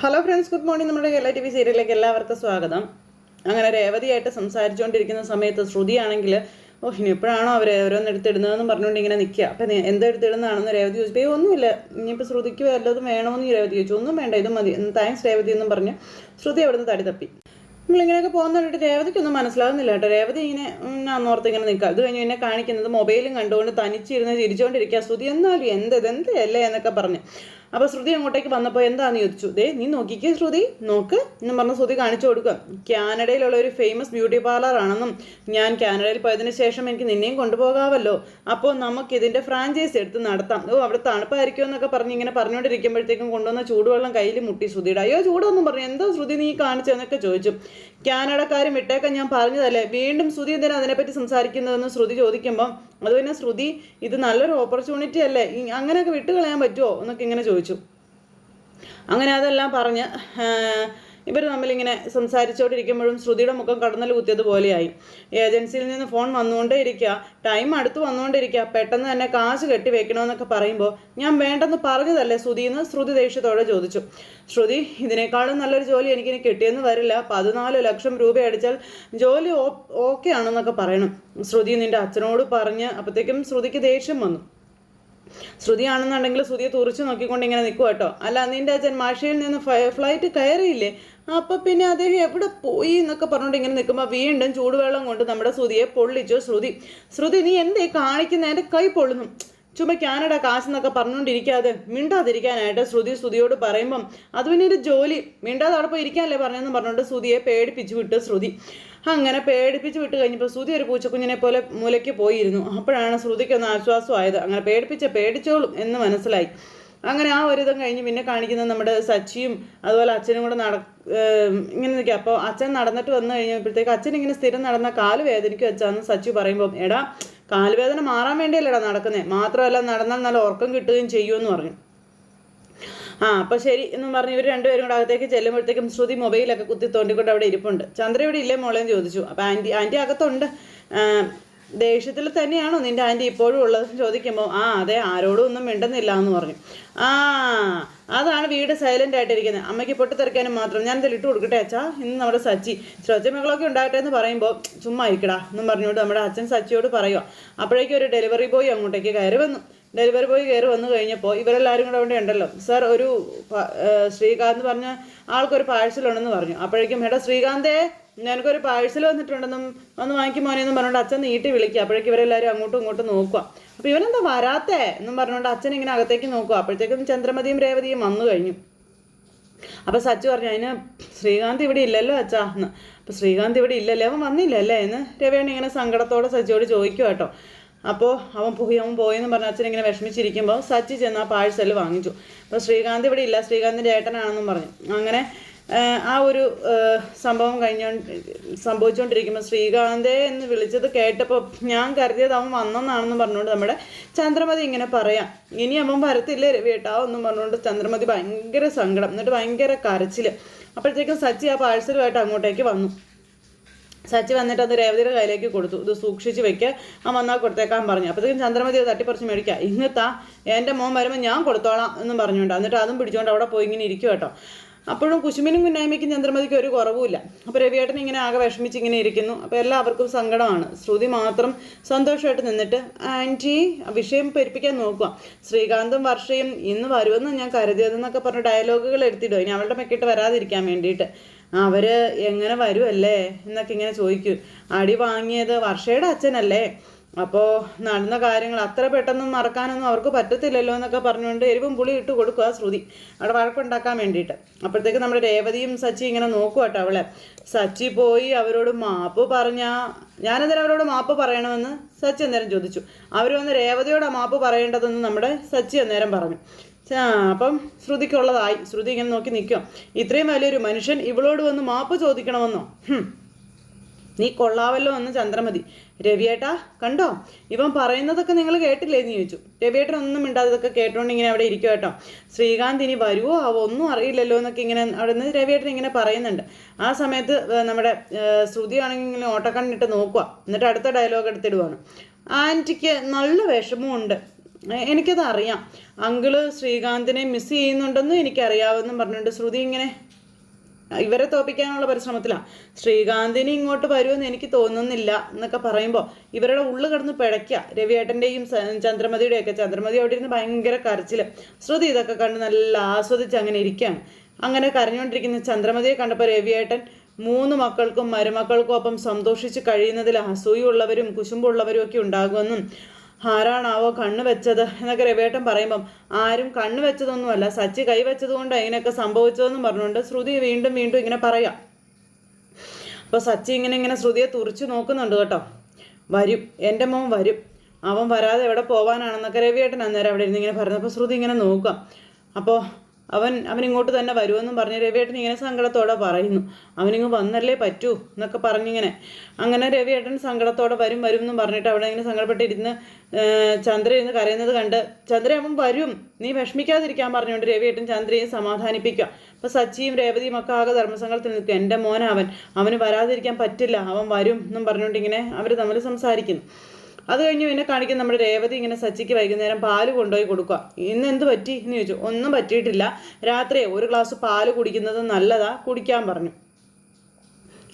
Hello friends good morning നമ്മുടെ Kerala T V സീരിയലിലേക്ക് എല്ലാവർക്കും സ്വാഗതം. അങ്ങനെ രേവതിയായിട്ട് സംസാരിച്ചുകൊണ്ടിരിക്കുന്ന സമയത്ത് ശ്രുതിയാണെങ്കിൽ ഓ ഇനി എപ്പോഴാണോ അവർ ഓരോന്ന് എടുത്തിടുന്നതെന്ന് പറഞ്ഞുകൊണ്ട് ഇങ്ങനെ നിൽക്കുക അപ്പം എന്തെടുത്തിടുന്നതാണെന്ന് രേവതി ചോദിച്ചു. "ഏയ് ഒന്നുമില്ല. ഇനിയിപ്പോൾ ശ്രുതിക്ക് വല്ലതും വേണമെന്ന് രേവതി ചോദിച്ചു. ഒന്നും വേണ്ട ഇത് മതി. താങ്ക്സ് രേവതി എന്നും പറഞ്ഞ് ശ്രുതി അവിടുന്ന് തടി തപ്പി. നമ്മളിങ്ങനെയൊക്കെ പോകുന്ന കണ്ടിട്ട് രേവതിക്കൊന്നും മനസ്സിലാവുന്നില്ല കേട്ടോ. രേവതി ഇങ്ങനെ ഓർത്ത് ഇങ്ങനെ നിൽക്കുക അത് കഴിഞ്ഞ് എന്നെ കാണിക്കുന്നത് മൊബൈലും കണ്ടുകൊണ്ട് തനിച്ചിരുന്ന് ചിരിച്ചുകൊണ്ടിരിക്കുക ശ്രുതി എന്നാലും എന്ത് ഇത് എന്തല്ലേ എന്നൊക്കെ പറഞ്ഞ്. അപ്പോൾ ശ്രുതി അങ്ങോട്ടേക്ക് വന്നപ്പോൾ എന്താന്ന് ചോദിച്ചു? ദേ നീ നോക്കിക്കേ ശ്രുതി. നോക്ക്. എന്ന് പറഞ്ഞ് ശ്രുതി കാണിച്ചു കൊടുക്കുക കാനഡയിലുള്ള ഒരു ഫേമസ് ബ്യൂട്ടി പാർലർ ആണെന്നും ഞാൻ കാനഡയിൽ പോയതിന് ശേഷം എനിക്ക് നിന്നെയും കൊണ്ടുപോകാമല്ലോ അപ്പോൾ നമുക്ക് ഇതിന്റെ ഫ്രാഞ്ചൈസി എടുത്ത് നടത്താം. ഓ അവിടെ തണുപ്പായിരിക്കും എന്നൊക്കെ പറഞ്ഞ് ഇങ്ങനെ പറഞ്ഞുകൊണ്ടിരിക്കുമ്പോഴത്തേക്കും കൊണ്ടുവന്ന ചൂടുവെള്ളം കയ്യിൽ മുട്ടി ശ്രുതിയുടെ. അയ്യോ ചൂടൊന്നും പറഞ്ഞു. എന്താ ശ്രുതി നീ കാണിച്ചതെന്നൊക്കെ ചോദിച്ചു. കാനഡക്കാരും വിട്ടേക്കാൻ ഞാൻ പറഞ്ഞതല്ലേ? വീണ്ടും ശ്രുതി എന്തിനാണ് അതിനെപ്പറ്റി സംസാരിക്കുന്നതെന്ന് ശ്രുതി ചോദിക്കുമ്പം അത് പിന്നെ ശ്രുതി ഇത് നല്ലൊരു ഓപ്പർച്യൂണിറ്റി അല്ലേ? അങ്ങനെയൊക്കെ വിട്ടുകളയാൻ പറ്റുമോ എന്നൊക്കെ ഇങ്ങനെ ചോദിച്ചു. അങ്ങനെ അതെല്ലാം പറഞ്ഞ് ഇവർ തമ്മിലിങ്ങനെ സംസാരിച്ചുകൊണ്ടിരിക്കുമ്പോഴും ശ്രുതിയുടെ മുഖം കടന്നൽ കുത്തിയതുപോലെയായി ഏജൻസിയിൽ നിന്ന് ഫോൺ വന്നുകൊണ്ടേ ഇരിക്കുക. ടൈം അടുത്ത് വന്നുകൊണ്ടിരിക്കുക പെട്ടെന്ന് തന്നെ കാശ് കെട്ടി വെക്കണമെന്നൊക്കെ പറയുമ്പോൾ ഞാൻ വേണ്ടെന്ന് പറഞ്ഞതല്ലേ ശ്രുതി എന്ന് ശ്രുതി ദേഷ്യത്തോടെ ചോദിച്ചു. ശ്രുതി ഇതിനേക്കാളും നല്ലൊരു ജോലി എനിക്കിനി കിട്ടിയെന്ന് വരില്ല. പതിനാല് ലക്ഷം രൂപ അടിച്ചാൽ ജോലി ഓക്കെ ആണെന്നൊക്കെ പറയണം. ശ്രുതി നിന്റെ അച്ഛനോട് പറഞ്ഞ് അപ്പോഴത്തേക്കും ശ്രുതിക്ക് ദേഷ്യം വന്നു. ശ്രുതിയാണെന്നുണ്ടെങ്കിൽ ശ്രുതിയെ തുറച്ചു നോക്കിക്കൊണ്ട് ഇങ്ങനെ നിൽക്കുക കേട്ടോ. അല്ല നിന്റെ അച്ഛൻ മാഷയിൽ നിന്ന് ഫ്ലൈ- ഫ്ലൈറ്റ് കയറിയില്ലേ? അപ്പം പിന്നെ അദ്ദേഹം എവിടെ പോയി എന്നൊക്കെ പറഞ്ഞുകൊണ്ട് ഇങ്ങനെ നിൽക്കുമ്പോൾ വീണ്ടും ചൂടുവെള്ളം കൊണ്ട് നമ്മുടെ ശ്രുതിയെ പൊള്ളിച്ചു. ശ്രുതി ശ്രുതി നീ എന്തേ കാണിക്കുന്ന? എന്റെ കൈ പൊള്ളുന്നു. ചുമ കാനഡ കാശെന്നൊക്കെ പറഞ്ഞുകൊണ്ടിരിക്കാതെ മിണ്ടാതിരിക്കാനായിട്ട് ശ്രുതി ശ്രുതിയോട് പറയുമ്പം അത് പിന്നെ ഒരു ജോലി. മിണ്ടാതെ അവിടെ പോയി ഇരിക്കാനല്ലേ പറഞ്ഞതെന്ന് പറഞ്ഞുകൊണ്ട് ശ്രുതിയെ പേടിപ്പിച്ചു വിട്ട് ശ്രുതി. അങ്ങനെ പേടിപ്പിച്ച് വിട്ട് കഴിഞ്ഞപ്പോൾ ശ്രുതി ഒരു പൂച്ചക്കുഞ്ഞിനെ പോലെ മൂലയ്ക്ക് പോയിരുന്നു. അപ്പോഴാണ് ശ്രുതിക്ക് ഒന്ന് ആശ്വാസമായത്. അങ്ങനെ പേടിപ്പിച്ച പേടിച്ചോളും എന്ന് മനസ്സിലായി. അങ്ങനെ ആ ഒരു ഇതം കഴിഞ്ഞ് പിന്നെ കാണിക്കുന്ന നമ്മുടെ സച്ചിയും അതുപോലെ അച്ഛനും കൂടെ നട ഇങ്ങനെ നിൽക്കുക. അപ്പോൾ അച്ഛൻ നടന്നിട്ട് വന്നു കഴിഞ്ഞപ്പോഴത്തേക്ക് അച്ഛൻ ഇങ്ങനെ സ്ഥിരം നടന്ന കാൽ വേദനയ്ക്ക് അച്ഛാന്ന് സച്ചി പറയുമ്പോൾ എടാ കാലുവേദന മാറാൻ വേണ്ടിയല്ലേടാ നടക്കുന്നത് മാത്രമല്ല നടന്നാൽ നല്ല ഉറക്കം കിട്ടുകയും ചെയ്യുമെന്ന് പറഞ്ഞു. ആ അപ്പോൾ ശരി എന്നും പറഞ്ഞ് ഇവർ രണ്ടുപേരും കൂടെ അകത്തേക്ക് ചെല്ലുമ്പോഴത്തേക്കും ശ്രുതി മൊബൈലൊക്കെ കുത്തി തോണ്ടിക്കൊണ്ട് അവിടെ ഇരിപ്പുണ്ട്. ചന്ദ്ര ഇവിടെ ഇല്ലേ മോളെ എന്ന് ചോദിച്ചു. അപ്പോൾ ആന്റി ആന്റി അകത്തുണ്ട്. ദേഷ്യത്തിൽ തന്നെയാണോ നിന്റെ ആന്റി ഇപ്പോഴും ഉള്ളതെന്ന് ചോദിക്കുമ്പോൾ ആ അതെ ആരോടും ഒന്നും മിണ്ടുന്നില്ല എന്ന് പറഞ്ഞു. ആ അതാണ് വീട് സൈലന്റ് ആയിട്ടിരിക്കുന്നത്. അമ്മയ്ക്ക് പൊട്ടിത്തെറിക്കാനും മാത്രം. ഞാൻ ഇതിൽ ഇട്ട് കൊടുക്കട്ടെ അച്ഛാ? ഇന്ന് നമ്മുടെ സച്ചി ശ്രദ്ധമകളൊക്കെ ഉണ്ടാകട്ടെ എന്ന് പറയുമ്പോൾ ചുമ്മാ ഇരിക്കടാ എന്നും പറഞ്ഞുകൊണ്ട് നമ്മുടെ അച്ഛൻ സച്ചിയോട് പറയുക അപ്പോഴേക്കും ഒരു ഡെലിവറി ബോയ് അങ്ങോട്ടേക്ക് കയറി വന്നു. ഡെലിവറി ബോയ് കയറി വന്നു കഴിഞ്ഞപ്പോൾ ഇവരെല്ലാവരും കൂടെ അവിടെ ഉണ്ടല്ലോ. സാർ ഒരു ശ്രീകാന്ത് പറഞ്ഞ ആൾക്കൊരു പാഴ്സൽ ഉണ്ടെന്ന് പറഞ്ഞു. അപ്പോഴേക്കും എടാ ശ്രീകാന്തേ നിനക്കൊരു പാഴ്സൽ വന്നിട്ടുണ്ടെന്നും വന്ന് വാങ്ങിക്കും മോനെ എന്നും പറഞ്ഞുകൊണ്ട് അച്ഛൻ നീട്ടി വിളിക്കുക. അപ്പോഴേക്കും ഇവരെല്ലാവരും അങ്ങോട്ടും ഇങ്ങോട്ടും നോക്കുക. അപ്പോൾ ഇവനെന്താ വരാത്തേ എന്നും പറഞ്ഞുകൊണ്ട് അച്ഛൻ ഇങ്ങനെ അകത്തേക്ക് നോക്കുക. അപ്പോഴത്തേക്കും ചന്ദ്രമതിയും രേവതിയും വന്നു കഴിഞ്ഞു. അപ്പോൾ സച്ചു പറഞ്ഞു അതിന് ശ്രീകാന്ത് ഇവിടെ ഇല്ലല്ലോ അച്ഛാ. എന്ന്. അപ്പോൾ ശ്രീകാന്ത് ഇവിടെ ഇല്ലല്ലേ? അവൻ വന്നില്ലല്ലേ? എന്ന് രവിയാണ് ഇങ്ങനെ സങ്കടത്തോടെ സച്ചിയോട് ചോദിക്കുക കേട്ടോ. അപ്പോൾ അവൻ പോയി അവൻ പോയെന്ന് പറഞ്ഞ അച്ഛൻ ഇങ്ങനെ വിഷമിച്ചിരിക്കുമ്പോൾ സച്ചി ചെന്ന് ആ പാഴ്സൽ വാങ്ങിച്ചു. അപ്പോൾ ശ്രീകാന്ത് ഇവിടെ ഇല്ല ശ്രീകാന്തിന്റെ ഏട്ടനാണെന്നും പറഞ്ഞു. അങ്ങനെ ആ, ഒരു സംഭവം കഴിഞ്ഞോ സംഭവിച്ചുകൊണ്ടിരിക്കുമ്പോൾ ശ്രീകാന്തെ എന്ന് വിളിച്ചത് കേട്ടപ്പോൾ ഞാൻ കരുതിയത് അവൻ വന്നെന്നാണെന്ന് പറഞ്ഞുകൊണ്ട് നമ്മുടെ ചന്ദ്രമതി ഇങ്ങനെ പറയാം. ഇനി അവൻ വരത്തില്ലേ രവിയേട്ടാ എന്നും പറഞ്ഞുകൊണ്ട് ചന്ദ്രമതി ഭയങ്കര സങ്കടം എന്നിട്ട് ഭയങ്കര കരച്ചിൽ അപ്പോഴത്തേക്കും സച്ചി ആ പാഴ്സലുമായിട്ട് അങ്ങോട്ടേക്ക് വന്നു. സച്ചി വന്നിട്ട് അത് രേവതിയുടെ കയ്യിലേക്ക് കൊടുത്തു. ഇത് സൂക്ഷിച്ച് വെക്കുക ആ വന്നാൽ കൊടുത്തേക്കാൻ പറഞ്ഞു. അപ്പോഴത്തേക്കും ചന്ദ്രമതി തട്ടിപ്പറിച്ച് മേടിക്കുക ഇന്നത്താ എന്റെ മോൻ വരുമ്പോൾ ഞാൻ കൊടുത്തോളാം എന്നും പറഞ്ഞുകൊണ്ട് എന്നിട്ട് അതും പിടിച്ചുകൊണ്ട് അവിടെ പോയി ഇങ്ങനെ ഇരിക്കും കേട്ടോ. അപ്പോഴും കുശുമിനും കുന്നായ്മയ്ക്കും ചന്ദ്രമതിക്ക് ഒരു കുറവുമില്ല. അപ്പോൾ രവിയേട്ടൻ ഇങ്ങനെ ആകെ വിഷമിച്ച് ഇങ്ങനെ ഇരിക്കുന്നു. അപ്പോൾ എല്ലാവർക്കും സങ്കടമാണ്. ശ്രുതി മാത്രം സന്തോഷമായിട്ട് നിന്നിട്ട് ആന്റി വിഷയം പെരുപ്പിക്കാൻ നോക്കുക ശ്രീകാന്തും വർഷയും ഇന്ന് വരുമെന്ന് ഞാൻ കരുതിയതെന്നൊക്കെ പറഞ്ഞ് ഡയലോഗുകൾ എടുത്തിടും ഇനി അവളുടെ മെക്കിട്ട് വരാതിരിക്കാൻ വേണ്ടിയിട്ട്. അവർ എങ്ങനെ വരുമല്ലേ എന്നൊക്കെ ഇങ്ങനെ ചോദിക്കും. അടി വാങ്ങിയത് വർഷയുടെ അച്ഛനല്ലേ? അപ്പോൾ നടന്ന കാര്യങ്ങൾ അത്ര പെട്ടെന്ന് മറക്കാനൊന്നും അവർക്ക് പറ്റത്തില്ലല്ലോ എന്നൊക്കെ പറഞ്ഞുകൊണ്ട് എരിവും പുളി ഇട്ട് കൊടുക്കുക ശ്രുതി. അവിടെ വഴക്കുണ്ടാക്കാൻ വേണ്ടിയിട്ട്. അപ്പോഴത്തേക്ക് നമ്മുടെ രേവതിയും സച്ചി ഇങ്ങനെ നോക്കുക കേട്ടോ അവളെ. സച്ചി പോയി അവരോട് മാപ്പ് പറഞ്ഞാൽ ഞാനെന്തിനാ അവരോട് മാപ്പ് പറയണമെന്ന്? സച്ചി അന്നേരം ചോദിച്ചു. അവർ വന്ന് രേവതിയോടാ മാപ്പ് പറയേണ്ടതെന്ന് നമ്മുടെ സച്ചി അന്നേരം പറഞ്ഞു. അപ്പം ശ്രുതിക്കുള്ളതായി ശ്രുതി ഇങ്ങനെ നോക്കി നിൽക്കും. ഇത്രയും വലിയൊരു മനുഷ്യൻ ഇവളോട് വന്ന് മാപ്പ് ചോദിക്കണമെന്നോ? നീ കൊള്ളാവല്ലോ എന്ന് ചന്ദ്രമതി. രവിയേട്ടാ കണ്ടോ? ഇവൻ പറയുന്നതൊക്കെ നിങ്ങൾ കേട്ടില്ലേ എന്ന് ചോദിച്ചു. രവിയേട്ടൻ ഒന്നും മിണ്ടാതെ ഇതൊക്കെ കേട്ടോണ്ട് ഇങ്ങനെ അവിടെ ഇരിക്കും കേട്ടോ. ശ്രീകാന്ത് ഇനി വരുമോ ആവോ ഒന്നും അറിയില്ലല്ലോ എന്നൊക്കെ ഇങ്ങനെ അവിടെ നിന്ന് രവിയേട്ടൻ ഇങ്ങനെ പറയുന്നുണ്ട്. ആ സമയത്ത് നമ്മുടെ ശ്രുതി ആണെങ്കിൽ ഓട്ടക്കണ്ണിട്ട് നോക്കുക എന്നിട്ട് അടുത്ത ഡയലോഗ് എടുത്തിടുവാണ്. ആന്റിക്ക് നല്ല വിഷമമുണ്ട്. എനിക്കത് അറിയാം അങ്കിൾ ശ്രീകാന്തിനെ മിസ് ചെയ്യുന്നുണ്ടെന്നും എനിക്കറിയാമെന്നും പറഞ്ഞിട്ടുണ്ട് ശ്രുതി ഇങ്ങനെ ഇവരെ തോപ്പിക്കാനുള്ള പരിശ്രമത്തിലാണ് ശ്രീകാന്തിന് ഇങ്ങോട്ട് വരുമെന്ന് എനിക്ക് തോന്നുന്നില്ല എന്നൊക്കെ പറയുമ്പോൾ ഇവരുടെ ഉള്ളു കിടന്ന് പിഴയ്ക്കുക രവിയേട്ടന്റെയും ചന്ദ്രമതിയുടെയൊക്കെ. ചന്ദ്രമതി അവിടെ ഇരുന്ന് ഭയങ്കര കരച്ചിൽ ശ്രുതി ഇതൊക്കെ കണ്ട് നല്ല ആസ്വദിച്ച് അങ്ങനെ ഇരിക്കുകയാണ് അങ്ങനെ കരഞ്ഞുകൊണ്ടിരിക്കുന്ന ചന്ദ്രമതിയെ കണ്ടപ്പോൾ രവിയേട്ടൻ മൂന്ന് മക്കൾക്കും മരുമക്കൾക്കും ഒപ്പം സന്തോഷിച്ച് കഴിയുന്നതിൽ അസൂയുള്ളവരും കുശുമ്പുള്ളവരും ഒക്കെ ഉണ്ടാകുമെന്നും ആരാണാവോ കണ്ണ് വെച്ചത് എന്നൊക്കെ രവേട്ടൻ പറയുമ്പം ആരും കണ്ണ് വെച്ചതൊന്നുമല്ല സച്ചി കൈ വെച്ചതുകൊണ്ട് ഇങ്ങനെയൊക്കെ സംഭവിച്ചതെന്നും പറഞ്ഞുകൊണ്ട് ശ്രുതി വീണ്ടും വീണ്ടും ഇങ്ങനെ പറയാം. അപ്പോൾ സച്ചി ഇങ്ങനെ ഇങ്ങനെ ശ്രുതിയെ തുറച്ചു നോക്കുന്നുണ്ട് കേട്ടോ. വരും എന്റെ മോൻ വരും. അവൻ വരാതെ എവിടെ പോവാനാണെന്നൊക്കെ രവിയേട്ടൻ അന്നേരം അവിടെ ഇരുന്ന് ഇങ്ങനെ പറഞ്ഞു അപ്പോൾ ശ്രുതി ഇങ്ങനെ നോക്കാം അപ്പോൾ അവൻ അവൻ ഇങ്ങോട്ട് തന്നെ വരുമെന്നും പറഞ്ഞ് രവിയേട്ടൻ ഇങ്ങനെ സങ്കടത്തോടെ പറയുന്നു. അവനിങ്ങ് വന്നല്ലേ പറ്റൂ എന്നൊക്കെ പറഞ്ഞിങ്ങനെ. അങ്ങനെ രവിയേട്ടൻ സങ്കടത്തോടെ വരും വരും എന്നും പറഞ്ഞിട്ട് അവിടെ ഇങ്ങനെ സങ്കടപ്പെട്ടിരുന്ന് ചന്ദ്ര ഇരുന്ന് കരയുന്നത് കണ്ട് ചന്ദ്ര അവൻ വരും. നീ വിഷമിക്കാതിരിക്കാൻ പറഞ്ഞുകൊണ്ട് രവിയേട്ടൻ ചന്ദ്രയും സമാധാനിപ്പിക്കുക. അപ്പോൾ സച്ചിയും രേവതിയും ഒക്കെ ആകെ ധർമ്മസംഘത്തിൽ നിൽക്കുക. എന്റെ മോനവൻ അവന് വരാതിരിക്കാൻ പറ്റില്ല. അവൻ വരും എന്നും പറഞ്ഞുകൊണ്ട് ഇങ്ങനെ അവർ തമ്മിൽ സംസാരിക്കുന്നു. അത് കഴിഞ്ഞ് പിന്നെ കാണിക്കുന്ന നമ്മുടെ രേവതി ഇങ്ങനെ സച്ചിക്ക് വൈകുന്നേരം പാൽ കൊണ്ടുപോയി കൊടുക്കുക ഇന്ന് എന്ത് പറ്റി എന്ന് ചോദിച്ചു. ഒന്നും പറ്റിയിട്ടില്ല. രാത്രി ഒരു ഗ്ലാസ് പാൽ കുടിക്കുന്നത് നല്ലതാ കുടിക്കാൻ പറഞ്ഞു.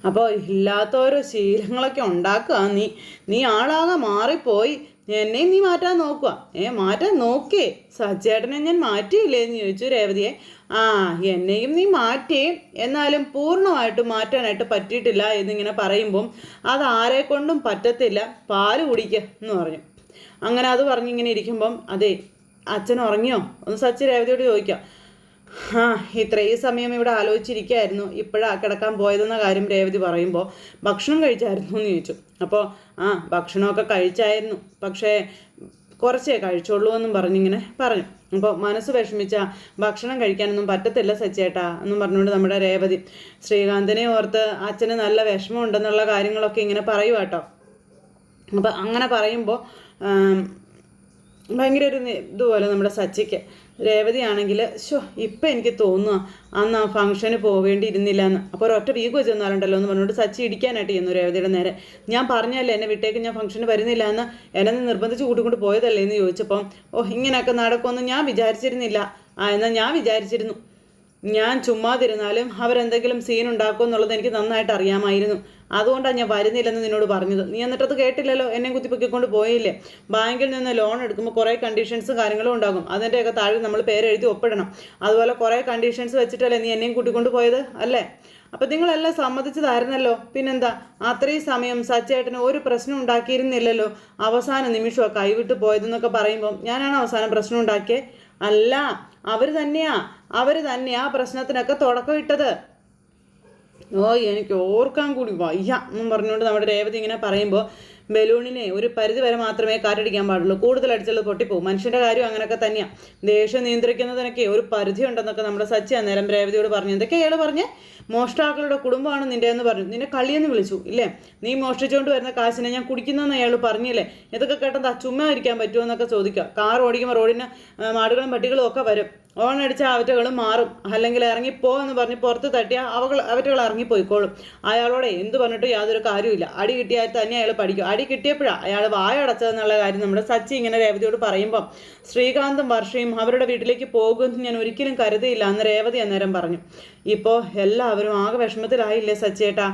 അപ്പോൾ ഇല്ലാത്ത ഓരോ ശീലങ്ങളൊക്കെ ഉണ്ടാക്കുക. നീ നീ ആളാകെ മാറിപ്പോയി. എന്നെയും നീ മാറ്റാൻ നോക്കുക ഏ മാറ്റാൻ നോക്കേ. സച്ചേട്ടനെ ഞാൻ മാറ്റിയില്ലേ എന്ന് ചോദിച്ചു രേവതിയെ. ആ എന്നെയും നീ മാറ്റി. എന്നാലും പൂർണമായിട്ട് മാറ്റാനായിട്ട് പറ്റിയിട്ടില്ല എന്നിങ്ങനെ പറയുമ്പം അത് ആരെ കൊണ്ടും പറ്റത്തില്ല. പാൽ കുടിക്കുക എന്ന് പറഞ്ഞു. അങ്ങനെ അത് പറഞ്ഞിങ്ങനെ ഇരിക്കുമ്പം അതെ അച്ഛൻ ഉറങ്ങിയോ? ഒന്ന് സച്ചി രേവതിയോട് ചോദിക്കാം. ആ ഇത്രയും സമയം ഇവിടെ ആലോചിച്ചിരിക്കുകയായിരുന്നു ഇപ്പോഴാ കിടക്കാൻ പോയതെന്ന കാര്യം രേവതി പറയുമ്പോൾ ഭക്ഷണം കഴിച്ചായിരുന്നു എന്ന് ചോദിച്ചു. അപ്പോൾ ആ ഭക്ഷണമൊക്കെ കഴിച്ചായിരുന്നു. പക്ഷേ കുറച്ചേ കഴിച്ചോളൂ എന്നും പറഞ്ഞിങ്ങനെ പറഞ്ഞു. അപ്പോൾ മനസ്സ് വിഷമിച്ച ഭക്ഷണം കഴിക്കാനൊന്നും പറ്റത്തില്ല സച്ചേട്ടാ എന്നും പറഞ്ഞുകൊണ്ട് നമ്മുടെ രേവതി ശ്രീകാന്തിനെ ഓർത്ത് അച്ഛന് നല്ല വിഷമമുണ്ടെന്നുള്ള കാര്യങ്ങളൊക്കെ ഇങ്ങനെ പറയുവാട്ടോ. അപ്പോൾ അങ്ങനെ പറയുമ്പോൾ ഭയങ്കര ഒരു ഇതുപോലെ നമ്മുടെ സച്ചിക്ക്. രേവതി ആണെങ്കിൽ ഷോ ഇപ്പം എനിക്ക് തോന്നുക അന്ന് ആ ഫംഗ്ഷന് പോവേണ്ടിയിരുന്നില്ല എന്ന് അപ്പോൾ ഒരൊറ്റ വീക്ക് വെച്ചെന്നാലുണ്ടല്ലോ എന്ന് പറഞ്ഞുകൊണ്ട് സച്ചി ഇടിക്കാനായിട്ട് ചെയ്യുന്നു രേവതിയുടെ നേരെ. ഞാൻ പറഞ്ഞല്ലേ എന്നെ വിട്ടേക്ക് ഞാൻ ഫംഗ്ഷന് വരുന്നില്ല എന്ന് എന്നെ നിർബന്ധിച്ച് കൂട്ടിക്കൊണ്ട് പോയതല്ലേ എന്ന് ചോദിച്ചപ്പം ഓ ഇങ്ങനെയൊക്കെ നടക്കുമെന്ന് ഞാൻ വിചാരിച്ചിരുന്നില്ല. ആ എന്നാൽ ഞാൻ വിചാരിച്ചിരുന്നു. ഞാൻ ചുമ്മാതിരുന്നാലും അവരെന്തെങ്കിലും സീൻ ഉണ്ടാക്കും എന്നുള്ളത് എനിക്ക് നന്നായിട്ട് അറിയാമായിരുന്നു. അതുകൊണ്ടാണ് ഞാൻ വരുന്നില്ലെന്ന് നിന്നോട് പറഞ്ഞത്. നീ എന്നിട്ടത് കേട്ടില്ലല്ലോ? എന്നെ കുത്തിപ്പൊക്കിക്കൊണ്ട് പോയില്ലേ? ബാങ്കിൽ നിന്ന് ലോൺ എടുക്കുമ്പോൾ കുറേ കണ്ടീഷൻസും കാര്യങ്ങളും ഉണ്ടാകും. അതിന്റെയൊക്കെ താഴെ നമ്മൾ പേരെഴുതി ഒപ്പിടണം. അതുപോലെ കുറേ കണ്ടീഷൻസ് വെച്ചിട്ടല്ലേ നീ എന്നെയും കൂട്ടിക്കൊണ്ട് പോയത്? അല്ലേ? അപ്പം നിങ്ങളെല്ലാം സമ്മതിച്ചതായിരുന്നല്ലോ. പിന്നെന്താ? അത്രയും സമയം സച്ചേട്ടന് ഒരു പ്രശ്നം ഉണ്ടാക്കിയിരുന്നില്ലല്ലോ. അവസാന നിമിഷമൊക്കെ കൈവിട്ട് പോയതെന്നൊക്കെ പറയുമ്പം ഞാനാണ് അവസാനം പ്രശ്നം ഉണ്ടാക്കിയത് അല്ല. അവർ തന്നെയാ അവർ തന്നെയാ പ്രശ്നത്തിനൊക്കെ തുടക്കമിട്ടത് ഓ എനിക്ക് ഓർക്കാൻ കൂടി വയ്യ. എന്നും പറഞ്ഞുകൊണ്ട് നമ്മുടെ രേവതി ഇങ്ങനെ പറയുമ്പോൾ ബലൂണിനെ ഒരു പരിധി വരെ മാത്രമേ കാറ്റടിക്കാൻ പാടുള്ളൂ. കൂടുതൽ അടിച്ചുള്ളത് പൊട്ടിപ്പോകും. മനുഷ്യന്റെ കാര്യം അങ്ങനെയൊക്കെ തന്നെയാണ് ദേഷ്യം നിയന്ത്രിക്കുന്നതിനൊക്കെ ഒരു പരിധി ഉണ്ടെന്നൊക്കെ നമ്മുടെ സച്ചി അന്നേരം രേവതിയോട് പറഞ്ഞു. എന്തൊക്കെ അയാൾ പറഞ്ഞ്? മോഷ്ടാക്കളുടെ കുടുംബമാണ് നിന്റെ എന്ന് പറഞ്ഞു. നിന്നെ കളിയെന്ന് വിളിച്ചു ഇല്ലേ? നീ മോഷ്ടിച്ചുകൊണ്ട് വരുന്ന കാശിനെ ഞാൻ കുടിക്കുന്നതെന്ന് അയാൾ പറഞ്ഞില്ലേ? ഇതൊക്കെ കേട്ടെന്താ ചുമ്മാ ഇരിക്കാൻ പറ്റുമോ എന്നൊക്കെ ചോദിക്കുക. കാർ ഓടിക്കുമ്പോൾ റോഡിന് മാടുകളും പട്ടികളും ഒക്കെ വരും. ഓൺ അടിച്ച അവറ്റകളും മാറും. അല്ലെങ്കിൽ ഇറങ്ങിപ്പോ എന്ന് പറഞ്ഞ് പുറത്ത് തട്ടിയാൽ അവകൾ അവറ്റകൾ ഇറങ്ങിപ്പോയിക്കോളും. അയാളോട് എന്ത് പറഞ്ഞിട്ടും യാതൊരു കാര്യമില്ല അടി കിട്ടിയാൽ തന്നെ അയാൾ പഠിക്കും. അടി കിട്ടിയപ്പോഴാണ് അയാൾ വായ അടച്ചതെന്നുള്ള കാര്യം നമ്മുടെ സച്ചി ഇങ്ങനെ രേവതിയോട് പറയുമ്പം ശ്രീകാന്തും വർഷയും അവരുടെ വീട്ടിലേക്ക് പോകുമെന്ന് ഞാൻ ഒരിക്കലും കരുതിയില്ല എന്ന് രേവതി അന്നേരം പറഞ്ഞു. ഇപ്പോൾ എല്ലാവരും ആകെ വിഷമത്തിലായില്ലേ സച്ചേട്ടാ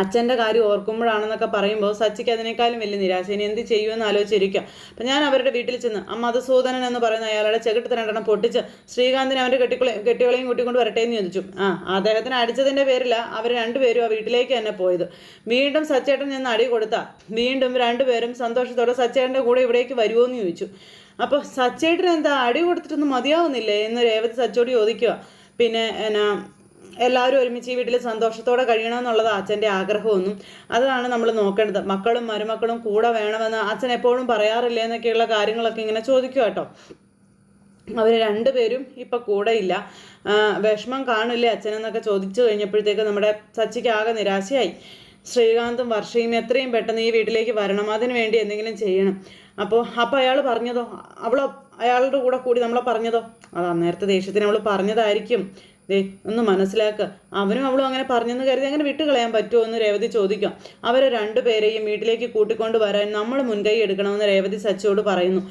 അച്ഛന്റെ കാര്യം ഓർക്കുമ്പോഴാണെന്നൊക്കെ പറയുമ്പോൾ സച്ചിക്ക് അതിനേക്കാളും വലിയ നിരാശ. ഇനി എന്ത് ചെയ്യുമെന്ന് ആലോചിച്ചിരിക്കുക അപ്പം ഞാൻ അവരുടെ വീട്ടിൽ ചെന്ന് ആ മധുസൂദനൻ എന്ന് പറയുന്ന അയാളുടെ ചെകിട്ട് രണ്ടെണ്ണം പൊട്ടിച്ച് ശ്രീകാന്തിനെ അവന്റെ കെട്ടിക്കളെ കെട്ടികളെയും കൂട്ടിക്കൊണ്ട് വരട്ടെ എന്ന് ചോദിച്ചു. ആ അദ്ദേഹത്തിന് അടിച്ചതിന്റെ പേരില അവർ രണ്ടുപേരും ആ വീട്ടിലേക്ക് തന്നെ പോയത്. വീണ്ടും സച്ചേട്ടൻ നിന്ന് അടി കൊടുത്ത. വീണ്ടും രണ്ടുപേരും സന്തോഷത്തോടെ സച്ചേട്ടന്റെ കൂടെ ഇവിടേക്ക് വരുമോ എന്ന് ചോദിച്ചു. അപ്പോൾ സച്ചേട്ടൻ എന്താ അടി കൊടുത്തിട്ടൊന്നും മതിയാവുന്നില്ലേ? എന്ന് രേവതി സച്ചോട് ചോദിക്കുക പിന്നെ എന്നാ എല്ലാവരും ഒരുമിച്ച് ഈ വീട്ടിൽ സന്തോഷത്തോടെ കഴിയണം എന്നുള്ളത് അച്ഛന്റെ ആഗ്രഹമൊന്നും. അതാണ് നമ്മൾ നോക്കേണ്ടത്. മക്കളും മരുമക്കളും കൂടെ വേണമെന്ന് അച്ഛൻ എപ്പോഴും പറയാറില്ലേ എന്നൊക്കെയുള്ള കാര്യങ്ങളൊക്കെ ഇങ്ങനെ ചോദിക്കുക കേട്ടോ. അവർ രണ്ടുപേരും ഇപ്പം കൂടെ ഇല്ല വിഷമം കാണില്ലേ അച്ഛനെന്നൊക്കെ ചോദിച്ചു കഴിഞ്ഞപ്പോഴത്തേക്ക് നമ്മുടെ സച്ചിക്ക് ആകെ നിരാശയായി. ശ്രീകാന്തും വർഷയും എത്രയും പെട്ടെന്ന് ഈ വീട്ടിലേക്ക് വരണം. അതിനു വേണ്ടി എന്തെങ്കിലും ചെയ്യണം. അപ്പോൾ അപ്പോൾ അയാൾ പറഞ്ഞതോ? അവൾ അയാളുടെ കൂടെ കൂടി നമ്മളെ പറഞ്ഞതോ? അത് അന്നേരത്തെ ദേഷ്യത്തിന് അവൾ പറഞ്ഞതായിരിക്കും. ദേ ഒന്ന് മനസ്സിലാക്കുക അവനും അവളും അങ്ങനെ പറഞ്ഞെന്ന് കരുതി അങ്ങനെ വിട്ടുകളയാൻ പറ്റുമോ എന്ന് രേവതി ചോദിക്കാം. അവരെ രണ്ടുപേരെയും വീട്ടിലേക്ക് കൂട്ടിക്കൊണ്ട് വരാൻ നമ്മൾ മുൻകൈ എടുക്കണമെന്ന് രേവതി സച്ചിയോട് പറയുന്നു.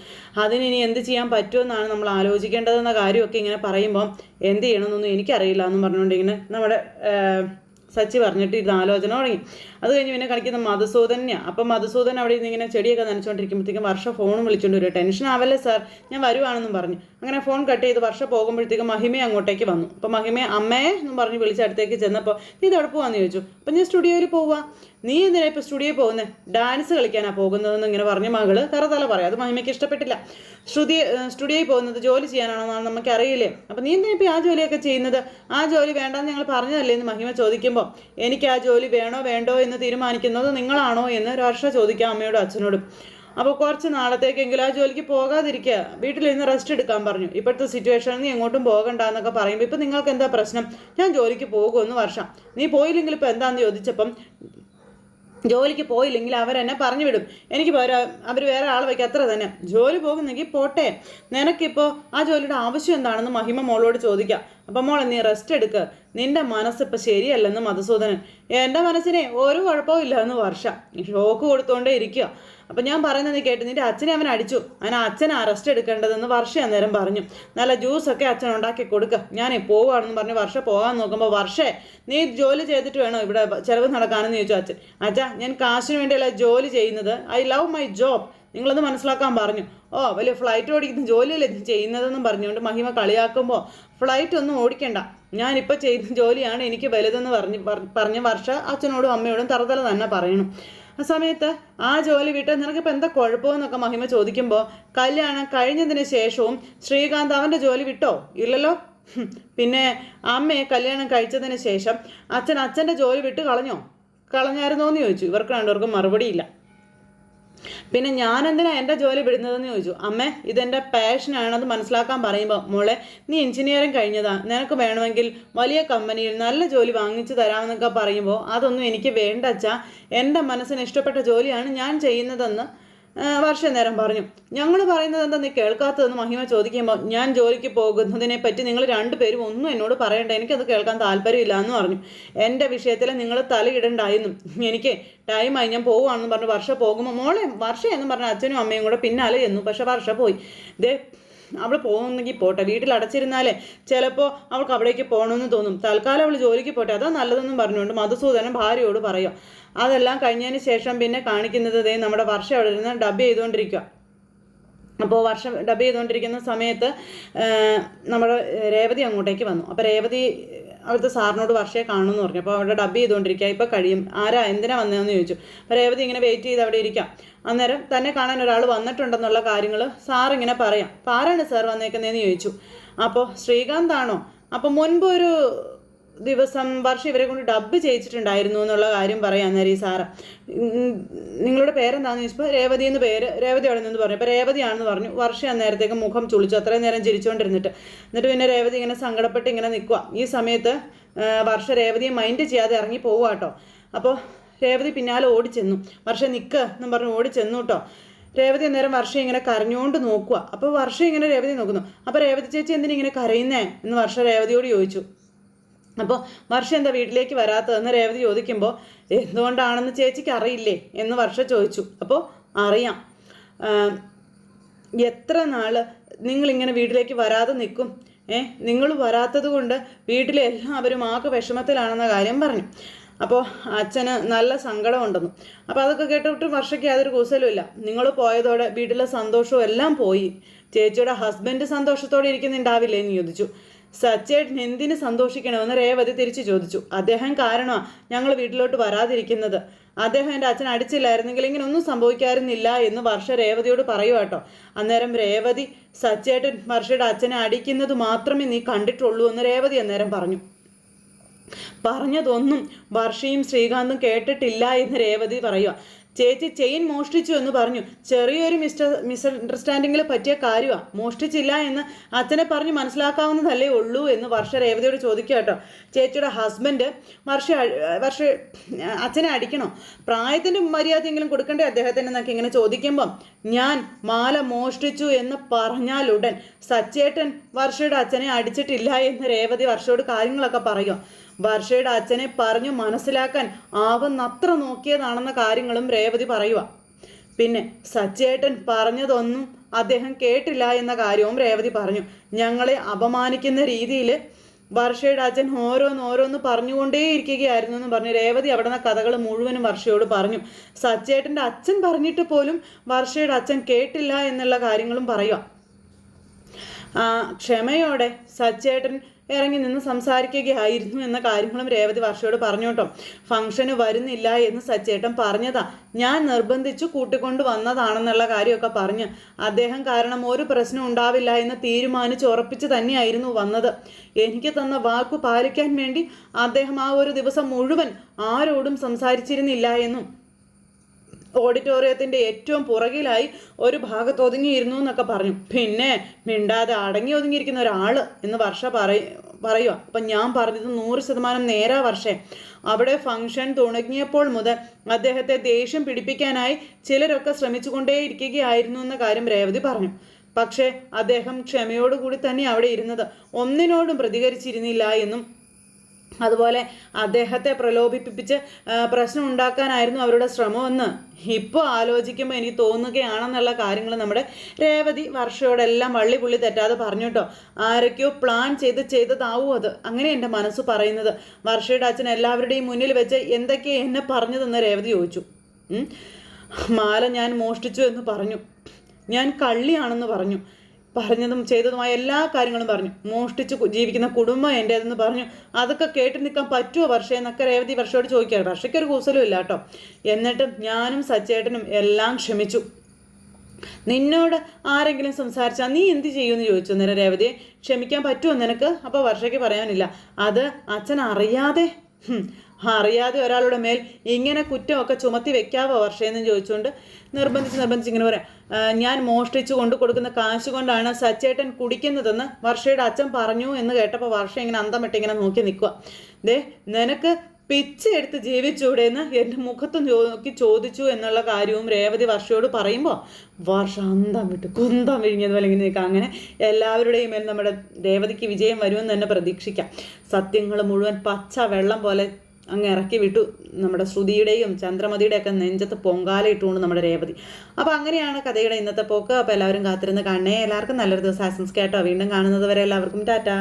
അതിന് ഇനി എന്ത് ചെയ്യാൻ പറ്റുമെന്നാണ് നമ്മൾ ആലോചിക്കേണ്ടതെന്ന കാര്യമൊക്കെ ഇങ്ങനെ പറയുമ്പോൾ എന്ത് ചെയ്യണമെന്നൊന്നും എനിക്കറിയില്ല എന്ന് പറഞ്ഞുകൊണ്ട് ഇങ്ങനെ നമ്മുടെ സച്ചി പറഞ്ഞിട്ട് ഇരുന്ന് ആലോചന തുടങ്ങി. അത് കഴിഞ്ഞ് പിന്നെ കളിക്കുന്ന മധുസൂദനെയാണ് അപ്പം മധുസൂദൻ അവിടെ നിന്ന് ഇങ്ങനെ ചെടിയൊക്കെ നനച്ചുകൊണ്ടിരിക്കുമ്പോഴത്തേക്കും വർഷ ഫോണും വിളിച്ചുകൊണ്ട് വരും. ടെൻഷൻ ആവല്ലേ സാർ ഞാൻ വരുവാണെന്നും പറഞ്ഞു. അങ്ങനെ ഫോൺ കട്ട് ചെയ്ത് വർഷ പോകുമ്പോഴത്തേക്കും മഹിമ അങ്ങോട്ടേക്ക് വന്നു. അപ്പം മഹിമ അമ്മയെ എന്നും പറഞ്ഞ് വിളിച്ച് അടുത്തേക്ക് ചെന്നപ്പോൾ നീ ഇത് എവിടെ പോവാന്ന്? ചോദിച്ചു. അപ്പം ഞാൻ സ്റ്റുഡിയോയിൽ പോവാ. നീ എന്തിനാ ഇപ്പോൾ സ്റ്റുഡിയോയിൽ പോകുന്നത് ഡാൻസ് കളിക്കാനാണ് പോകുന്നതെന്ന് ഇങ്ങനെ പറഞ്ഞ മകൾ തറതല പറയാം. അത് മഹിമയ്ക്ക് ഇഷ്ടപ്പെട്ടില്ല. ശ്രുതി സ്റ്റുഡിയോയിൽ പോകുന്നത് ജോലി ചെയ്യാനാണെന്നാണ് നമുക്ക് അറിയില്ലേ അപ്പം നീ എന്തിനാ ഇപ്പോൾ ആ ജോലിയൊക്കെ ചെയ്യുന്നത്? ആ ജോലി വേണ്ടെന്ന് ഞങ്ങൾ പറഞ്ഞതല്ലേ? എന്ന് മഹിമ ചോദിക്കുമ്പോൾ എനിക്ക് ആ ജോലി വേണോ വേണ്ടോ എന്ന് തീരുമാനിക്കുന്നത് നിങ്ങളാണോ എന്ന് വർഷ ചോദിക്കാം അമ്മയോടും അച്ഛനോടും. അപ്പോൾ കുറച്ച് നാളത്തേക്കെങ്കിലും ആ ജോലിക്ക് പോകാതിരിക്കുക. വീട്ടിലിരുന്ന് റെസ്റ്റ് എടുക്കാൻ പറഞ്ഞു. ഇപ്പോഴത്തെ സിറ്റുവേഷനിൽ നീ എങ്ങോട്ടും പോകണ്ട എന്നൊക്കെ പറയുമ്പോൾ ഇപ്പം നിങ്ങൾക്ക് എന്താ പ്രശ്നം? ഞാൻ ജോലിക്ക് പോകുമെന്ന് വർഷം. നീ പോയില്ലെങ്കിൽ ഇപ്പോൾ എന്താണെന്ന് ചോദിച്ചപ്പം ജോലിക്ക് പോയില്ലെങ്കിൽ അവരെന്നെ പറഞ്ഞു വിടും. എനിക്ക് പോരാ അവർ വേറെ ആൾ വയ്ക്കുക അത്ര തന്നെ. ജോലി പോകുന്നെങ്കിൽ പോട്ടെ. നിനക്കിപ്പോൾ ആ ജോലിയുടെ ആവശ്യം എന്താണെന്ന് മഹിമ മോളോട് ചോദിക്കാം. അപ്പം മോളെ നീ റെസ്റ്റ് എടുക്ക്. നിന്റെ മനസ്സിപ്പോൾ ശരിയല്ലെന്ന് മധുസൂദനൻ. എന്റെ മനസ്സിനെ ഒരു കുഴപ്പവും ഇല്ല എന്ന് വർഷ ഷോക്ക് കൊടുത്തുകൊണ്ടേ ഇരിക്കുക അപ്പം ഞാൻ പറയുന്നത് കേട്ട് നിന്റെ അച്ഛനെ അവൻ അടിച്ചു. അവൻ അച്ഛനെ അറസ്റ്റ് എടുക്കേണ്ടതെന്ന് വർഷ അന്നേരം പറഞ്ഞു. നല്ല ജ്യൂസൊക്കെ അച്ഛൻ ഉണ്ടാക്കി കൊടുക്കുക ഞാനേ പോവുകയാണെന്ന് പറഞ്ഞ് വർഷ പോകാൻ നോക്കുമ്പോൾ വർഷേ നീ ജോലി ചെയ്തിട്ട് വേണോ ഇവിടെ ചിലവ് നടക്കാനെന്ന് ചോദിച്ചു അച്ഛൻ. അച്ഛാ ഞാൻ കാശിന് വേണ്ടിയല്ല ജോലി ചെയ്യുന്നത്. ഐ ലവ് മൈ ജോബ് നിങ്ങളത് മനസ്സിലാക്കാൻ പറഞ്ഞു. ഓ വലിയ ഫ്ലൈറ്റ് ഓടിക്കുന്ന ജോലിയല്ലേ ചെയ്യുന്നതെന്നും പറഞ്ഞുകൊണ്ട് മഹിമ കളിയാക്കുമ്പോൾ ഫ്ലൈറ്റ് ഒന്നും ഓടിക്കണ്ട. ഞാനിപ്പോൾ ചെയ്യുന്ന ജോലിയാണ് എനിക്ക് വലുതെന്ന് പറഞ്ഞ് പറ- പറഞ്ഞ വർഷ അച്ഛനോടും അമ്മയോടും തറതല തന്നെ പറയണം. ആ സമയത്ത് ആ ജോലി വിട്ട് നിനക്കിപ്പോൾ എന്താ കുഴപ്പമെന്നൊക്കെ മഹിമ ചോദിക്കുമ്പോൾ കല്യാണം കഴിഞ്ഞതിന് ശേഷവും ശ്രീകാന്ത് അവന്റെ ജോലി വിട്ടോ? ഇല്ലല്ലോ? പിന്നെ അമ്മയെ കല്യാണം കഴിച്ചതിന് ശേഷം അച്ഛൻ അച്ഛന്റെ ജോലി വിട്ട് കളഞ്ഞോ? കളഞ്ഞായിരുന്നോ എന്ന് ചോദിച്ചു. ഇവർക്ക് രണ്ടുപേർക്കും മറുപടിയില്ല. പിന്നെ ഞാൻ എന്തിനാ എന്റെ ജോലി വിടുന്നതെന്ന് ചോദിച്ചു. അമ്മേ ഇതെന്റെ പാഷനാണെന്ന് മനസ്സിലാക്കാൻ പറയുമ്പോൾ മോളെ നീ എഞ്ചിനീയറിങ് കഴിഞ്ഞതാ. നിനക്ക് വേണമെങ്കിൽ വലിയ കമ്പനിയിൽ നല്ല ജോലി വാങ്ങിച്ചു തരാമെന്നൊക്കെ പറയുമ്പോൾ അതൊന്നും എനിക്ക് വേണ്ട എന്റെ മനസ്സിന് ഇഷ്ടപ്പെട്ട ജോലിയാണ് ഞാൻ ചെയ്യുന്നതെന്ന് വർഷം നേരം പറഞ്ഞു. ഞങ്ങൾ പറയുന്നത് എന്താ നീ കേൾക്കാത്തതെന്ന് മഹിമ ചോദിക്കുമ്പോൾ ഞാൻ ജോലിക്ക് പോകുന്നതിനെ പറ്റി നിങ്ങൾ രണ്ടുപേരും ഒന്നും എന്നോട് പറയണ്ട. എനിക്കത് കേൾക്കാൻ താല്പര്യമില്ല എന്ന് പറഞ്ഞു. എന്റെ വിഷയത്തിൽ നിങ്ങൾ തലയിടണ്ടായിരുന്നു എനിക്ക് ടൈമായി ഞാൻ പോവുകയാണെന്ന് പറഞ്ഞു വർഷ പോകുമ്പോൾ മോളെ വർഷ എന്ന് പറഞ്ഞ അച്ഛനും അമ്മയും കൂടെ പിന്നാലെ എന്നു പക്ഷെ വർഷ പോയി. ദേ അവൾ പോകുന്നെങ്കിൽ പോട്ടെ. വീട്ടിൽ അടച്ചിരുന്നാലേ ചിലപ്പോൾ അവൾക്ക് അവിടേക്ക് പോകണമെന്ന് തോന്നും. തൽക്കാലം അവൾ ജോലിക്ക് പോട്ടെ. അതാ നല്ലതെന്നും പറഞ്ഞുകൊണ്ട് മധുസൂദനൻ ഭാര്യയോട് പറയുക അതെല്ലാം കഴിഞ്ഞതിന് ശേഷം പിന്നെ കാണിക്കുന്നത് ദേ നമ്മുടെ വർഷം അവിടെ ഇരുന്ന് ഡബ് ചെയ്തുകൊണ്ടിരിക്കുക അപ്പോൾ വർഷം ഡബ് ചെയ്തുകൊണ്ടിരിക്കുന്ന സമയത്ത് നമ്മുടെ രേവതി അങ്ങോട്ടേക്ക് വന്നു. അപ്പോൾ രേവതി അവിടുത്തെ സാറിനോട് വർഷയെ കാണുമെന്ന് പറഞ്ഞു. അപ്പോൾ അവിടെ ഡബ് ചെയ്തുകൊണ്ടിരിക്കുക. ഇപ്പോൾ കഴിയും. ആരാ? എന്തിനാ വന്നതെന്ന് ചോദിച്ചു. അപ്പോൾ രേവതി ഇങ്ങനെ വെയിറ്റ് ചെയ്ത് അവിടെ ഇരിക്കാം. അന്നേരം തന്നെ കാണാൻ ഒരാൾ വന്നിട്ടുണ്ടെന്നുള്ള കാര്യങ്ങൾ സാറിങ്ങനെ പറയാം. അപ്പോൾ ആരാണ് സാർ വന്നേക്കുന്നതെന്ന് ചോദിച്ചു. അപ്പോൾ ശ്രീകാന്താണോ അപ്പോൾ മുൻപ് ഒരു ദിവസം വർഷം ഇവരെ കൊണ്ട് ഡബ് ചെയ്യിച്ചിട്ടുണ്ടായിരുന്നു എന്നുള്ള കാര്യം പറയാം അന്നേരം ഈ സാറ്. പേരെന്താണെന്ന് ചോദിച്ചപ്പോൾ രേവതി എന്ന് പേര് രേവതി അവിടെ നിന്ന് പറഞ്ഞു. അപ്പോൾ രേവതിയാണെന്ന് പറഞ്ഞു. വർഷ അന്നേരത്തേക്ക് മുഖം ചുളിച്ചു. അത്രയും നേരം ചിരിച്ചുകൊണ്ടിരുന്നിട്ട് എന്നിട്ട് പിന്നെ രേവതി ഇങ്ങനെ സങ്കടപ്പെട്ട് ഇങ്ങനെ നിൽക്കുക ഈ സമയത്ത് വർഷ രേവതിയെ മൈൻഡ് ചെയ്യാതെ ഇറങ്ങി പോവുക കേട്ടോ അപ്പോൾ രേവതി പിന്നാലെ ഓടിച്ചെന്നു. വർഷ നിൽക്ക് എന്നും പറഞ്ഞു ഓടിച്ചെന്നു കേട്ടോ രേവതി അന്നേരം വർഷം ഇങ്ങനെ കരഞ്ഞുകൊണ്ട് നോക്കുക അപ്പോൾ വർഷം ഇങ്ങനെ രേവതി നോക്കുന്നു. അപ്പോൾ രേവതി ചേച്ചി എന്തിനാ ഇങ്ങനെ കരയുന്നേ? എന്ന് വർഷ രേവതിയോട് ചോദിച്ചു. അപ്പോൾ വർഷ എന്താ വീട്ടിലേക്ക് വരാത്തതെന്ന് രേവതി ചോദിക്കുമ്പോൾ എന്തുകൊണ്ടാണെന്ന് ചേച്ചിക്ക് അറിയില്ലേ? എന്ന് വർഷ ചോദിച്ചു. അപ്പോൾ അറിയാം. എത്ര നാൾ നിങ്ങളിങ്ങനെ വീട്ടിലേക്ക് വരാതെ നിൽക്കും? ഏ നിങ്ങൾ വരാത്തത് കൊണ്ട് വീട്ടിലെ എല്ലാവരും ആകെ വിഷമത്തിലാണെന്ന കാര്യം പറഞ്ഞു. അപ്പോൾ അച്ഛന് നല്ല സങ്കടമുണ്ടെന്നു അപ്പോൾ അതൊക്കെ കേട്ടിട്ട് വർഷയ്ക്ക് യാതൊരു കൂസലുമില്ല നിങ്ങൾ പോയതോടെ വീട്ടിലെ സന്തോഷവും എല്ലാം പോയി. ചേച്ചിയുടെ ഹസ്ബൻഡ് സന്തോഷത്തോടെ ഇരിക്കുന്നുണ്ടാവില്ലേ? എന്ന് ചോദിച്ചു. സച്ചേട്ടൻ എന്തിന് സന്തോഷിക്കണമെന്ന് രേവതി തിരിച്ചു ചോദിച്ചു. അദ്ദേഹം കാരണമാണ് ഞങ്ങൾ വീട്ടിലോട്ട് വരാതിരിക്കുന്നത്. അദ്ദേഹം എന്റെ അച്ഛൻ അടിച്ചില്ലായിരുന്നെങ്കിൽ ഇങ്ങനെ ഒന്നും സംഭവിക്കാറുന്നില്ല എന്ന് വർഷ രേവതിയോട് പറയൂ കേട്ടോ അന്നേരം രേവതി സച്ചേട്ടൻ വർഷയുടെ അച്ഛനെ അടിക്കുന്നത് മാത്രമേ നീ കണ്ടിട്ടുള്ളൂ എന്ന് രേവതി അന്നേരം പറഞ്ഞു. പറഞ്ഞതൊന്നും വർഷയും ശ്രീകാന്തും കേട്ടിട്ടില്ല എന്ന് രേവതി പറയുക ചേച്ചി ചെയിൻ മോഷ്ടിച്ചു എന്ന് പറഞ്ഞു. ചെറിയൊരു മിസ്റ്റർ മിസ് അണ്ടർസ്റ്റാൻഡിങ്ങിൽ പറ്റിയ കാര്യമാണ് മോഷ്ടിച്ചില്ല എന്ന് അച്ഛനെ പറഞ്ഞ് മനസ്സിലാക്കാവുന്നതല്ലേ ഉള്ളൂ എന്ന് വർഷ രേവതിയോട് ചോദിക്കുക കേട്ടോ. ചേച്ചിയുടെ ഹസ്ബൻഡ് വർഷ വർഷ അച്ഛനെ അടിക്കണോ? പ്രായത്തിന്റെ മര്യാദയെങ്കിലും കൊടുക്കണ്ടേ അദ്ദേഹത്തിന് എന്നൊക്കെ ഇങ്ങനെ ചോദിക്കുമ്പം ഞാൻ മാല മോഷ്ടിച്ചു എന്ന് പറഞ്ഞാലുടൻ സച്ചേട്ടൻ വർഷയുടെ അച്ഛനെ അടിച്ചിട്ടില്ല എന്ന് രേവതി വർഷയോട് കാര്യങ്ങളൊക്കെ പറയും. വർഷയുടെ അച്ഛനെ പറഞ്ഞു മനസ്സിലാക്കാൻ ആവുന്നത്ര നോക്കിയതാണെന്ന കാര്യങ്ങളും രേവതി പറയുക. പിന്നെ സച്ചേട്ടൻ പറഞ്ഞതൊന്നും അദ്ദേഹം കേട്ടില്ല എന്ന കാര്യവും രേവതി പറഞ്ഞു. ഞങ്ങളെ അപമാനിക്കുന്ന രീതിയിൽ വർഷയുടെ അച്ഛൻ ഓരോന്ന് ഓരോന്ന് പറഞ്ഞുകൊണ്ടേയിരിക്കുകയായിരുന്നു എന്ന് പറഞ്ഞു. രേവതി അവിടെ നിന്ന് കഥകൾ മുഴുവനും വർഷയോട് പറഞ്ഞു. സച്ചേട്ടന്റെ അച്ഛൻ പറഞ്ഞിട്ട് പോലും വർഷയുടെ അച്ഛൻ കേട്ടില്ല എന്നുള്ള കാര്യങ്ങളും പറയുക. ക്ഷമയോടെ സച്ചേട്ടൻ ഇറങ്ങി നിന്ന് സംസാരിക്കുകയായിരുന്നു എന്ന കാര്യങ്ങളും രേവതി വർഷയോട് പറഞ്ഞു കേട്ടോ. ഫംഗ്ഷന് വരുന്നില്ല എന്ന് സച്ചേട്ടൻ പറഞ്ഞതാ. ഞാൻ നിർബന്ധിച്ചു കൂട്ടിക്കൊണ്ട് വന്നതാണെന്നുള്ള കാര്യമൊക്കെ പറഞ്ഞ്. അദ്ദേഹം കാരണം ഒരു പ്രശ്നം ഉണ്ടാവില്ല എന്ന് തീരുമാനിച്ച് ഉറപ്പിച്ച് തന്നെയായിരുന്നു വന്നത്. എനിക്ക് തന്ന വാക്കു പാലിക്കാൻ വേണ്ടി അദ്ദേഹം ആ ഒരു ദിവസം മുഴുവൻ ആരോടും സംസാരിച്ചിരുന്നില്ല എന്നും ഓഡിറ്റോറിയത്തിന്റെ ഏറ്റവും പുറകിലായി ഒരു ഭാഗത്ത് ഒതുങ്ങിയിരുന്നു എന്നൊക്കെ പറഞ്ഞു. പിന്നെ മിണ്ടാതെ അടങ്ങി ഒതുങ്ങിയിരിക്കുന്ന ഒരാൾ എന്ന് വർഷ പറയ പറയുക അപ്പം ഞാൻ പറഞ്ഞത് നൂറ് ശതമാനം നേരാ വർഷേ. അവിടെ ഫംഗ്ഷൻ തുടങ്ങിയപ്പോൾ മുതൽ അദ്ദേഹത്തെ ദേഷ്യം പിടിപ്പിക്കാനായി ചിലരൊക്കെ ശ്രമിച്ചുകൊണ്ടേയിരിക്കുകയായിരുന്നു എന്ന കാര്യം രേവതി പറഞ്ഞു. പക്ഷേ അദ്ദേഹം ക്ഷമയോടുകൂടി തന്നെ അവിടെ ഇരുന്നത് ഒന്നിനോടും പ്രതികരിച്ചിരുന്നില്ല എന്നും അതുപോലെ അദ്ദേഹത്തെ പ്രലോഭിപ്പിച്ച് പ്രശ്നം ഉണ്ടാക്കാനായിരുന്നു അവരുടെ ശ്രമമെന്ന് ഇപ്പോൾ ആലോചിക്കുമ്പോൾ എനിക്ക് തോന്നുകയാണെന്നുള്ള കാര്യങ്ങൾ നമ്മുടെ രേവതി വർഷയോടെല്ലാം വള്ളി പുള്ളി തെറ്റാതെ പറഞ്ഞു കേട്ടോ. ആരൊക്കെയോ പ്ലാൻ ചെയ്ത് ചെയ്തതാവും അത്. അങ്ങനെ എന്റെ മനസ്സ് പറയുന്നത്. വർഷയുടെ അച്ഛൻ എല്ലാവരുടെയും മുന്നിൽ വെച്ച് എന്തൊക്കെ എന്നെ പറഞ്ഞതെന്ന് രേവതി ചോദിച്ചു. മാല ഞാൻ മോഷ്ടിച്ചു എന്ന് പറഞ്ഞു. ഞാൻ കള്ളിയാണെന്ന് പറഞ്ഞു. പറഞ്ഞതും ചെയ്തതുമായ എല്ലാ കാര്യങ്ങളും പറഞ്ഞു. മോഷ്ടിച്ച് ജീവിക്കുന്ന കുടുംബം എന്റേതെന്ന് പറഞ്ഞു. അതൊക്കെ കേട്ട് നിൽക്കാൻ പറ്റുമോ വർഷേ എന്നൊക്കെ രേവതി വർഷയോട് ചോദിക്കുകയാണ്. വർഷയ്ക്ക് ഒരു കൂസലും ഇല്ല കേട്ടോ. എന്നിട്ടും ഞാനും സച്ചേട്ടനും എല്ലാം ക്ഷമിച്ചു. നിന്നോട് ആരെങ്കിലും സംസാരിച്ചാൽ നീ എന്ത് ചെയ്യുമെന്ന് ചോദിച്ചു നേരം രേവതിയെ. ക്ഷമിക്കാൻ പറ്റുമോ നിനക്ക്? അപ്പോൾ വർഷയ്ക്ക് പറയാനില്ല. അത് അച്ഛൻ അറിയാതെ അറിയാതെ ഒരാളുടെ മേൽ ഇങ്ങനെ കുറ്റമൊക്കെ ചുമത്തി വെക്കാവോ വർഷയെന്ന് ചോദിച്ചുകൊണ്ട് നിർബന്ധിച്ച് നിർബന്ധിച്ച് ഇങ്ങനെ പറയാം ഞാൻ മോഷ്ടിച്ചു കൊണ്ട് കൊടുക്കുന്ന കാശ് കൊണ്ടാണ് സച്ചേട്ടൻ കുടിക്കുന്നതെന്ന് വർഷയുടെ അച്ഛൻ പറഞ്ഞു എന്ന് കേട്ടപ്പോൾ വർഷ ഇങ്ങനെ അന്തം വിട്ട് ഇങ്ങനെ നോക്കി നിൽക്കുക ദേ നിനക്ക് പിച്ച എടുത്ത് ജീവിച്ചൂടെ എന്ന് എന്റെ മുഖത്ത് നോക്കി ചോദിച്ചു എന്നുള്ള കാര്യവും രേവതി വർഷയോട് പറയുമ്പോൾ വർഷ അന്തം വിട്ട് കുന്തം വിഴിഞ്ഞതുപോലെ ഇങ്ങനെ നിൽക്കുക അങ്ങനെ എല്ലാവരുടെയും മേൽ നമ്മുടെ രേവതിക്ക് വിജയം വരുമെന്ന് തന്നെ പ്രതീക്ഷിക്കാം. സത്യങ്ങൾ മുഴുവൻ പച്ച വെള്ളം പോലെ അങ്ങ് ഇറക്കി വിട്ടു. നമ്മുടെ ശ്രുതിയുടെയും ചന്ദ്രമതിയുടെയും ഒക്കെ നെഞ്ചത്ത് പൊങ്കാല ഇട്ടുകൊണ്ട് നമ്മുടെ രേവതി. അപ്പോൾ അങ്ങനെയാണ് കഥയുടെ ഇന്നത്തെ പോക്ക്. അപ്പോൾ എല്ലാവരും കാത്തിരുന്ന് കാണണേ. എല്ലാവർക്കും നല്ലൊരു ദിവസം. ആശംസിക്കാട്ടോ വീണ്ടും കാണുന്നത് വരെ എല്ലാവർക്കും ടാറ്റാ.